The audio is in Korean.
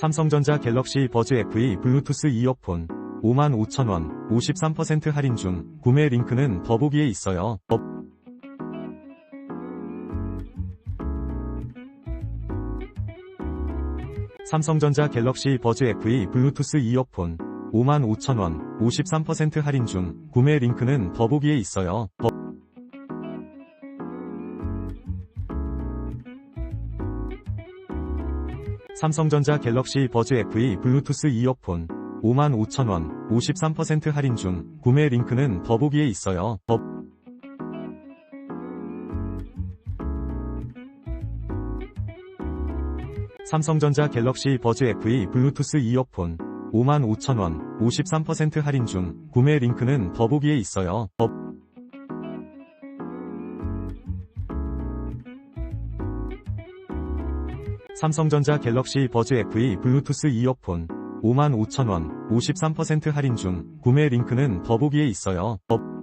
삼성전자 갤럭시 버즈 FE 블루투스 이어폰 55,000원 53% 할인 중 구매 링크는 더보기에 있어요. 더- 삼성전자 갤럭시 버즈 FE 블루투스 이어폰 55,000원 53% 할인 중 구매 링크는 더보기에 있어요. 더- 삼성전자 갤럭시 버즈 FE 블루투스 이어폰 55,000원 53% 할인 중 구매 링크는 더보기에 있어요. 더- 삼성전자 갤럭시 버즈 FE 블루투스 이어폰 55,000원 53% 할인 중 구매 링크는 더보기에 있어요. 더- 삼성전자 갤럭시 버즈 FE 블루투스 이어폰 55,000원 53% 할인 중 구매 링크는 더보기에 있어요. 더-